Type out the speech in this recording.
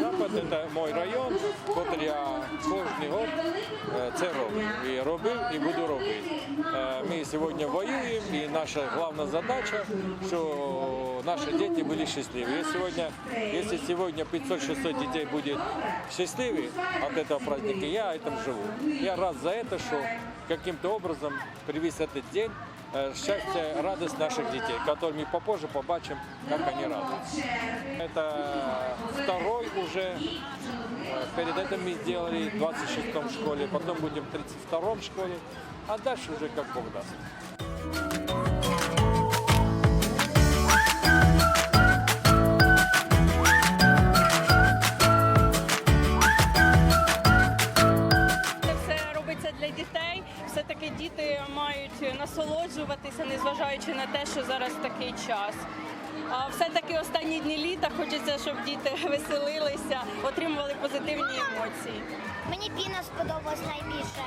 Запад це мій район, який я кожен год е, це роблю. І робив, і буду робити. Е, Ми сьогодні воюємо, і наша головна задача, що наші діти були щасливі. Якщо сьогодні, якщо сьогодні 500-600 дітей буде щасливі від цього праздника, я этим живу. Я рад за это, что каким-то образом привез этот день э, счастье, радость наших детей, которые мы попозже побачим, как они радуются. Это второй уже, э, перед этим мы сделали в 26-м школе, потом будем в 32-м школе, а дальше уже как Бог даст. Це все робиться для дітей. Все-таки діти мають насолоджуватися, незважаючи на те, що зараз такий час. А все-таки останні дні літа хочеться, щоб діти веселилися, отримували позитивні емоції. Мені піна сподобалась найбільше.